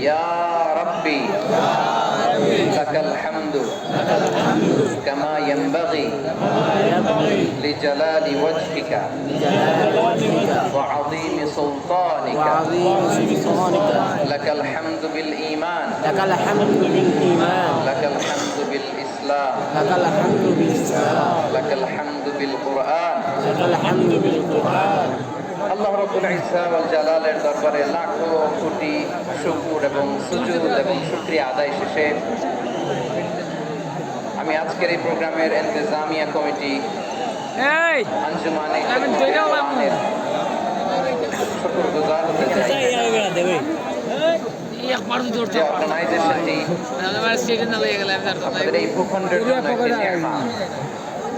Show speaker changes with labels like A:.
A: يا ربي لك الحمد كما ينبغي لجلال وجهك وعظيم سلطانك لك الحمد بالإيمان
B: لك الحمد بالإيمان
A: لك الحمد بالإسلام
B: لك الحمد بالإسلام
A: لك الحمد بالقرآن
B: لك الحمد بالقرآن
A: আল্লাহ রবুল ইসলাম জালালের দরবারে লাখো কোটি শুকুর এবং সুজুদ এবং সুক্রিয়া আদায় শেষে আমি আজকের এই প্রোগ্রামের ইন্তেজামিয়া কমিটি আঞ্জুমানে এই ভূখণ্ডের